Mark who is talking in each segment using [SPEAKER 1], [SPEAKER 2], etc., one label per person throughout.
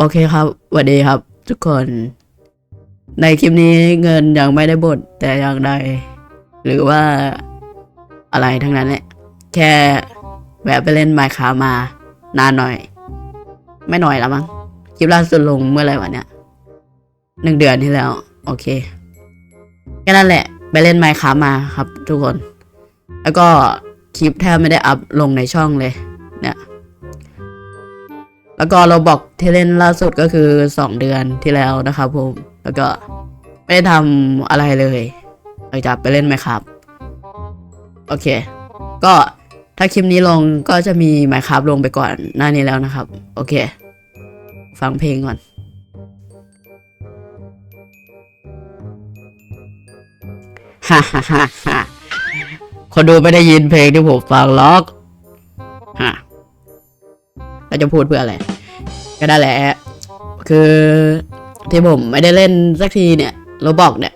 [SPEAKER 1] โอเคครับสวัสดีครับ ทุกคน ในคลิปนี้เงินยังไม่ได้บทแต่อย่างใด หรือว่าอะไรทั้งนั้นแหละแค่แวะไปเล่นไมค์คามา นานหน่อย ไม่หน่อยแล้วมั้งคลิปล่าสุดลงเมื่อไรวะเนี่ยหนึ่งเดือนที่แล้ว โอเคแค่นั้นแหละ ไปเล่นไมค์คามาครับ ทุกคน แล้วก็คลิปแทบไม่ได้อัพลงในช่องเลย เนี่ย แล้วก็เราบอกที่เล่นล่าสุดก็คือสองเดือนที่แล้วนะครับผม แล้วก็ไม่ได้ทำอะไรเลยหลังจากไปเล่นไหมครับ โอเค ก็ถ้าคลิปนี้ลงก็จะมีไมค์ครับลงไปก่อนหน้านี้แล้วนะครับ โอเค ฟังเพลงก่อนฮ่าฮ่าฮ่าฮ่าคนดูไม่ได้ยินเพลงที่ผมฟังหรอกฮะเราจะพูดเพื่ออะไร ก็ได้แหละ คือที่ผมไม่ได้เล่นสักทีเนี่ยโรบอกเนี่ย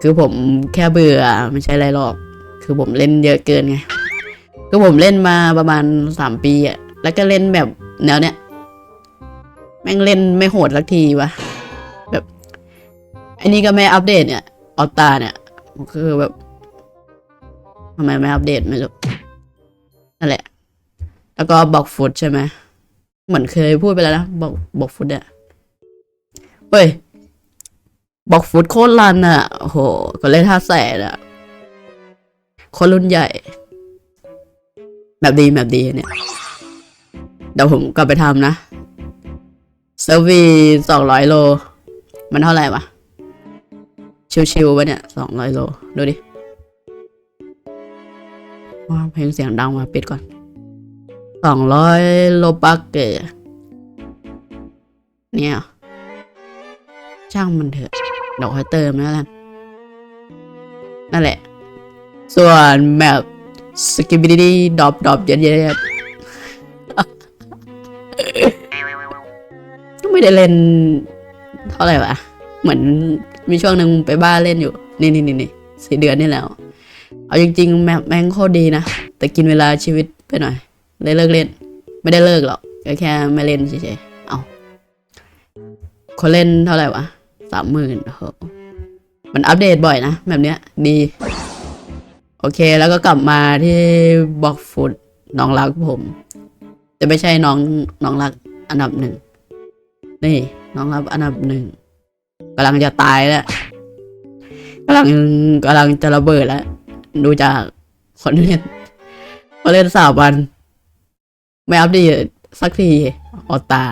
[SPEAKER 1] คือผมแค่เบื่อไม่ใช่อะไรหรอก คือผมเล่นเยอะเกินไง คือผมเล่นมาประมาณสามปีอะแล้วก็เล่นแบบแนวเนี้ยแม่งเล่นไม่โหดสักทีวะแบบอ้นี่ก็ไม่อัปเดตเนี่ยออตาเนี่ย คือแบบทำไมไม่อัปเดตไม่รู้นั่นแหละ แล้วก็บอกฟุตใช่ไหม เหมือนเคยพูดไปแล้วนะบอกบอกฟุตอะเฮ้ยบอกฟุตโคตรรันอะโอ้โหก็เล่นท่าแสนอะคนรุ่นใหญ่ แบบดีแบบดีเนี่ย เดี๋ยวผมกลับไปทำนะเซอร์วีสองร้อยโล มันเท่าไหร่วะ ชิวๆปะเนี่ยสองร้อยโล ดูดิ ว้าเพลงเสียงดังมาปิดก่อน สองร้อยโลบักเกอร์เนี่ยช่างมันเถอะเดี๋ยวค่อยเติมแล้วกันนั่นแหละ ส่วนแบบสกิบิดี้ดอบดอบเย็นเย็นก็ไม่ได้เล่นเท่าไหร่วะ เหมือนมีช่วงหนึ่งไปบ้านเล่นอยู่ นี่นี่นี่นี่สี่เดือนนี่แล้ว เอาจริง ๆ แมปแม่งโคตรดีนะ แต่กินเวลาชีวิตไปหน่อย เลยเลิกเล่น ไม่ได้เลิกหรอกก็แค่ไม่เล่นเฉยๆเอาคนเล่นเท่าไหร่วะสามหมื่นโหมันอัปเดตบ่อยนะ แบบเนี้ย ดี โอเคแล้วก็กลับมาที่บอกฟุตน้องรักผมแต่ไม่ใช่น้องน้องรักอันดับหนึ่งนี่ น้องรักอันดับหนึ่งกำลังจะตายแล้วกำลังกำลังจะระเบิดแล้ว ดูจากคนเล่นคนเล่นสามวัน ไม่อัปเดตสักทีออตา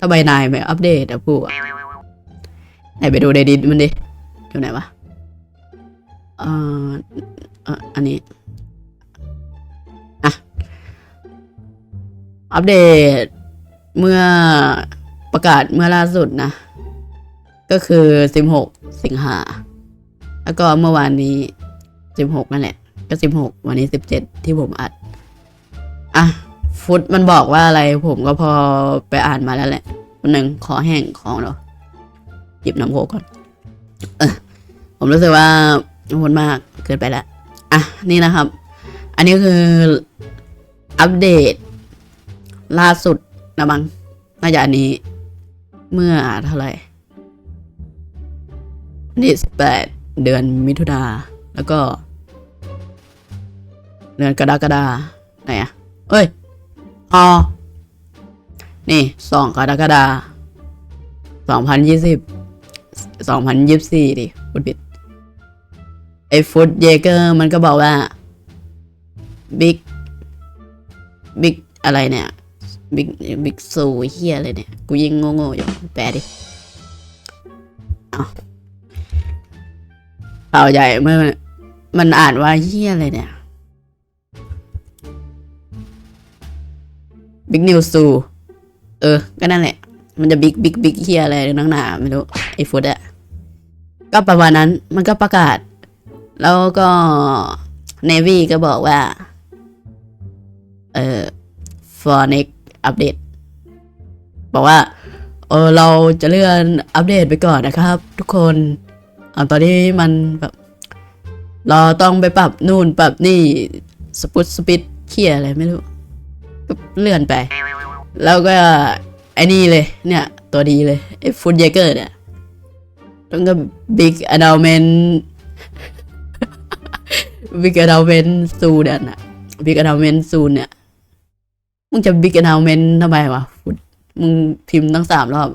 [SPEAKER 1] ทำไมนายไม่อัปเดตอะพูอะไหนไปดูในดิสมันดิอยู่ไหนวะเอ่อเอ่ออันนี้อะอัปเดตเมื่อประกาศเมื่อล่าสุดนะ ก็คือสิบหกสิงหา แล้วก็เมื่อวานนี้สิบหกนั่นแหละ ก็สิบหกวันนี้สิบเจ็ดที่ผมอัด อะ ฟุตมันบอกว่าอะไร ผมก็พอไปอ่านมาแล้วแหละวันหนึ่งขอแห้งของเราหยิบน้ำโคกก่อนเออผมรู้สึกว่าวนมากเกินไปแล้วอะนี่นะครับ อันนี้คืออัปเดต ล่าสุดนะบังน่าจะอันนี้ เมื่อเท่าไหร่นี่สิบแปดเดือนมิถุนาแล้วก็ เดือนกรกฎาไหนอะเอ้ย อ๋อนี่สองกรกฎาสองพันยี่สิบสองพันยี่สี่ดิฟุตบิดไอ้ฟุตเยเกอร์มันก็บอกว่าบิ๊กบิ๊กอะไรเนี่ยบิ๊กบิ๊กซูเฮียอะไรเนี่ย กูยิงโง่ๆอยู่แปลดิเอาข่าวใหญ่เมื่อมันอ่านว่าเฮียอะไรเนี่ย บิ๊กนิวซูเออ ก็นั่นแหละ มันจะบิ๊กบิ๊กบิ๊กเฮียอะไรนักหนาไม่รู้ ไอ้ฟุตอะก็ประมาณนั้นมันก็ประกาศ แล้วก็เนวี่ก็บอกว่า เออ for next update บอกว่า เออ เราจะเลื่อนอัปเดตไปก่อนนะครับ ทุกคนเอาตอนนี้มันแบบ เราต้องไปปรับนู่นปรับนี่ สปุตสปิดเคียอะไรไม่รู้ เลื่อนไป แล้วก็ไอ้นี่เลยเนี่ย ตัวดีเลยไอ้ฟุตเยเกอร์เนี่ยแล้วก็บิ๊กอะดาเมนบิ๊กอะดาเมนซูเนอะบิ๊กอะดาเมนซูเนี่ย มึงจะบิ๊กอะดาเมนทำไมวะฟุตมึงพิมพ์ตั้งสามรอบ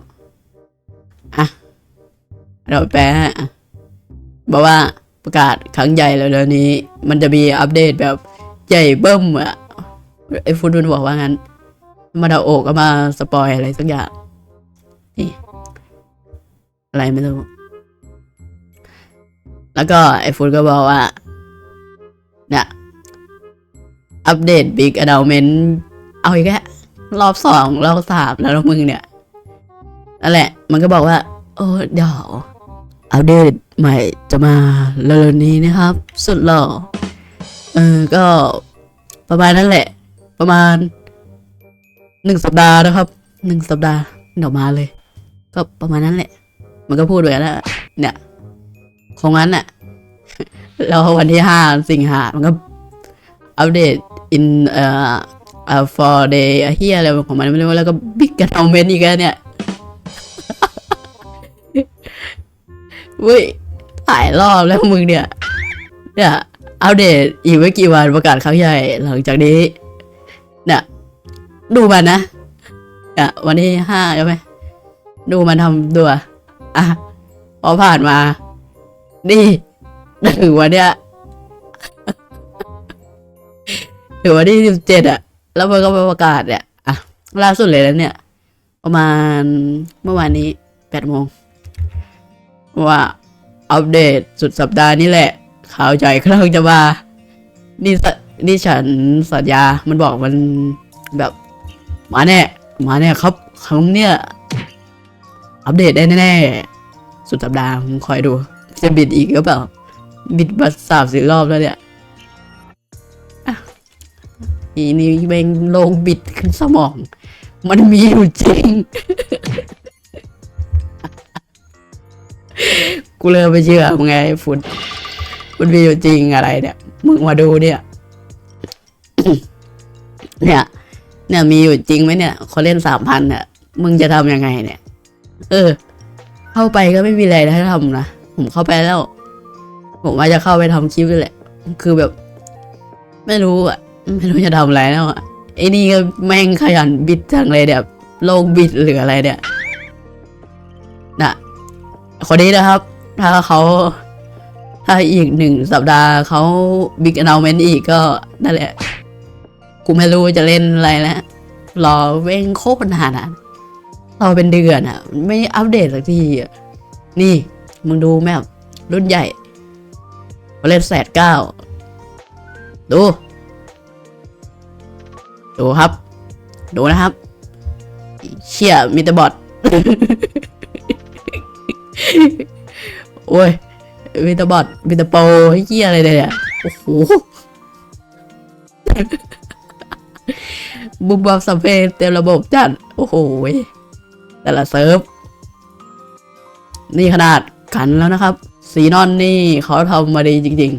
[SPEAKER 1] อะเราแปลให้อะบอกว่าประกาศครั้งใหญ่แล้วเดี๋ยวนี้ มันจะมีอัปเดตแบบใหญ่เบิ้มอะ ไอ้ฟุตมันบอกว่างั้น มาดาโอก็มาสปอยอะไรสักอย่าง นี่ อะไรไม่รู้ แล้วก็ไอ้ฟุตก็บอกว่าเนี่ยอัปเดตบิ๊กอะดาวเมนเอาอีกแล้วรอบสองรอบสามแล้วมึงเนี่ยนั่นแหละ มันก็บอกว่า โอ้เดี๋ยวอัปเดตใหม่จะมาเร็วๆนี้นะครับ สุดหล่อเออก็ประมาณนั้นแหละ ประมาณหนึ่งสัปดาห์นะครับหนึ่งสัปดาห์เดี๋ยวมาเลย ก็ประมาณนั้นแหละ มันก็พูดไว้แล้วเนี่ยคงงั้นน่ะแล้ววันที่ห้าสิงหามันก็อัปเดต in เอ่อเอ่อ for day เฮียอะไรของมันไม่รู้แล้วก็ big announcement อีกแล้วเนี่ยเว้ยหลายรอบแล้วมึงเนี่ย เนี่ย อัปเดตอีกไม่กี่วันประกาศครั้งใหญ่ หลังจากนี้ เนี่ยดูมันนะเนี่ยวันที่ห้าใช่ไหมดูมันทำตัวอะพอผ่านมา นี่ถึงวันเนี้ยถึงวันที่สิบเจ็ดอะแล้วมันก็มาประกาศเนี่ยอะล่าสุดเลยแล้วเนี่ย ประมาณเมื่อวานนี้แปดโมงว่าอัปเดตสุดสัปดาห์นี้แหละ ข่าวใหญ่กำลังจะมานี่ส นี่ฉันสัญญา มันบอกมันแบบมาแน่ มาแน่ครับครั้งเนี้ยอัปเดตได้แน่ๆ สุดสัปดาห์มึงคอยดู จะบิดอีกหรือเปล่า บิดบัตรสามสี่รอบแล้วเนี่ยอีนี่เบงโลงบิดขึ้นสมอง มันมีอยู่จริง กูเลยไปเชื่อมึงไงฝุ่นมันมีอยู่จริงอะไรเนี่ย มึงมาดูเนี่ย เนี่ย เนี่ยมีอยู่จริงไหมเนี่ยเขาเล่นสามพันเนี่ยมึงจะทำยังไงเนี่ย เออ เข้าไปก็ไม่มีอะไรให้ทำนะผมเข้าไปแล้ว ผมว่าจะเข้าไปทำคลิปด้วยแหละ คือแบบ ไม่รู้อะ ไม่รู้จะทำอะไรแล้วอะไอ้นี่ก็แม่งขยันบิดจังเลยเนี่ยโลกบิดหรืออะไรเนี่ยน่ะคนนี้นะครับ ถ้าเขาถ้าอีกหนึ่งสัปดาห์เขาบิ๊กอน u เมนต์อีกก็นั่นแหละ กูไม่รู้จะเล่นอะไรแล้วรอเว้งโคตรนานอะรอเป็นเดือนอะ ไม่อัปเดตสักทีอะนี่ มึงดูแมพรุ่นใหญ่เล่นแสดเก้าดู ดูครับ ดูนะครับ เชี่ยมีแต่บอทโอ้ยมีแต่บอทมีแต่โปรเฮียอะไรเนี่ยโอ้โห บุมบอมสัมเพสเต็มระบบจัด โอ้โห แต่ละเซิร์ฟ นี่ขนาดกันแล้วนะครับซีนอนนี่เขาทำมาดีจริง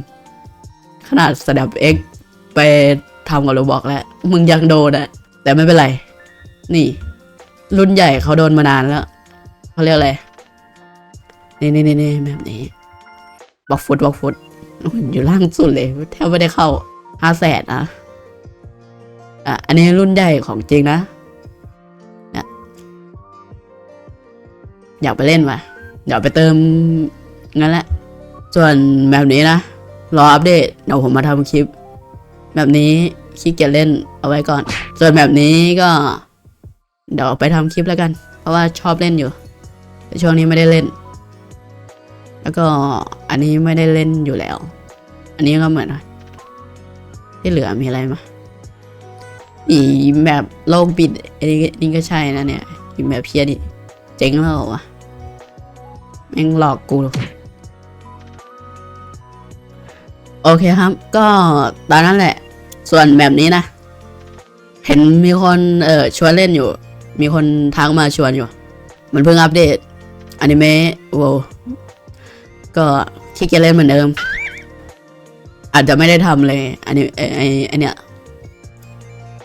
[SPEAKER 1] ๆ ขนาดสดับเอ็กไปทำกับโรบอกแล้ว มึงยังโดนอะแต่ไม่เป็นไร นี่ รุ่นใหญ่เขาโดนมานานแล้ว เขาเรียกอะไร นี่นี่นี่นี่แบบนี้บล็อกฟุตบล็อกฟุตอยู่ล่างสุดเลย แทบไม่ได้เข้าห้าแสนนะ อะอันนี้รุ่นใหญ่ของจริงนะนี่ยอยากไปเล่นว่ะอยากไปเติมงั้นแหละ ส่วนแบบนี้นะ รออัปเดตเดี๋ยวผมมาทำคลิป แบบนี้ขี้เกียจเล่นเอาไว้ก่อน ส่วนแบบนี้ก็ เดี๋ยวไปทำคลิปแล้วกัน เพราะว่าชอบเล่นอยู่แต่ช่วงนี้ไม่ได้เล่น แล้วก็อันนี้ไม่ได้เล่นอยู่แล้ว อันนี้ก็เหมือนกันที่เหลือมีอะไรมา อีแบบโลกปิดน,นี่ก็ใช่นะเนี่ยอีแบบเพียนี่เจ๋งแล้ววะแม่งหลอกกู โอเคครับ ก็ตอนนั้นแหละ ส่วนแบบนี้นะ เห็นมีคนเออชวนเล่นอยู่ มีคนทักมาชวนอยู่ มันเพิ่งอัปเดตอนิเมะโวก็ขี้เกียจเล่นเหมือนเดิม อาจจะไม่ได้ทำเลยอันนี้ไอไอเนี้ย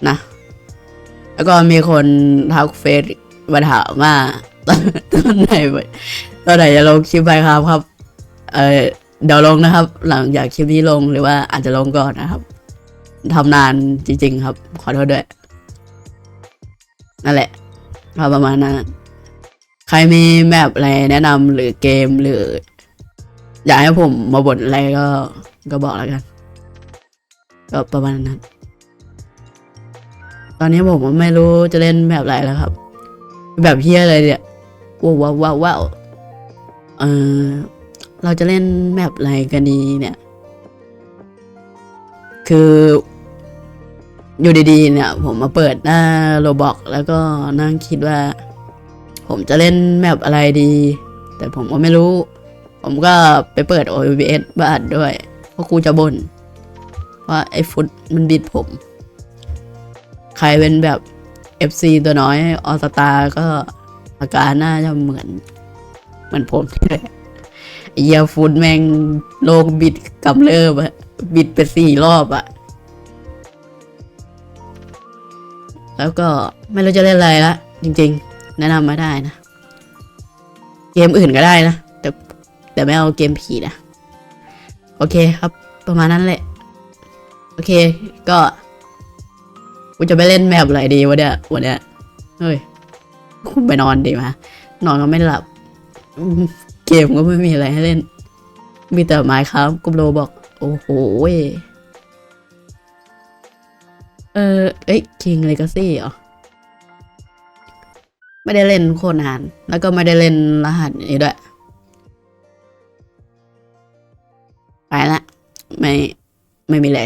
[SPEAKER 1] นะ แล้วก็มีคนทักเฟซมาถามว่าตอนตอนไหนตอนไหนจะลงคลิปไปครับครับ เออเดี๋ยวลงนะครับ หลังจากคลิปนี้ลงหรือว่าอาจจะลงก่อนนะครับทำนานจริง ๆ ครับ ขอโทษด้วยนั่นแหละก็ประมาณนั้นใครมีแมปอะไรแนะนำหรือเกมหรือ อยากให้ผมมาบ่นอะไรก็ก็บอกแล้วกัน ก็ประมาณนั้น ตอนนี้ผมไม่รู้จะเล่นแบบไรแล้วครับ แบบเฮียอะไรเนี่ยว้าวว้าวว้าวว้าเออเราจะเล่นแบบอะไรกันดีเนี่ย คืออยู่ดีๆเนี่ย ผมมาเปิดหน้าโรบอกแล้วก็นั่งคิดว่า ผมจะเล่นแมปอะไรดี แต่ผมก็ไม่รู้ ผมก็ไปเปิด OBS บ้านด้วย เพราะครูจะบน่นว่าไอ้ฟุตมันบิดผม ใครเป็นแบบ FC ตัวน้อยออสตาก็อาการน่าจะเหมือน เหมือนผมนี่แหละเยียฟุตแมงโลกบิดกำเริบอะบิดไปสี่รอบอะแล้วก็ไม่รู้จะเล่นอะไรละจริง ๆ แนะนำมาได้นะ เกมอื่นก็ได้นะ แต่แต่ไม่เอาเกมผีนะ โอเคครับ ประมาณนั้นแหละ โอเคก็ กูจะไปเล่นแมปอะไรดีวะเนี่ยวันเนี้ยเฮ้ยกูไปนอนดีมานอนก็ไม่หลับ เกมก็ไม่มีอะไรให้เล่น มีแต่ไม้ครับกุมโลบอก โอ้โหเว้ยเออเอ้ยคิงเลกาซี่เหรอไม่ได้เล่นโคตรนาน แล้วก็ไม่ได้เล่นรหัสนี้ด้วย ไปละ ไม่ ไม่มีอะไร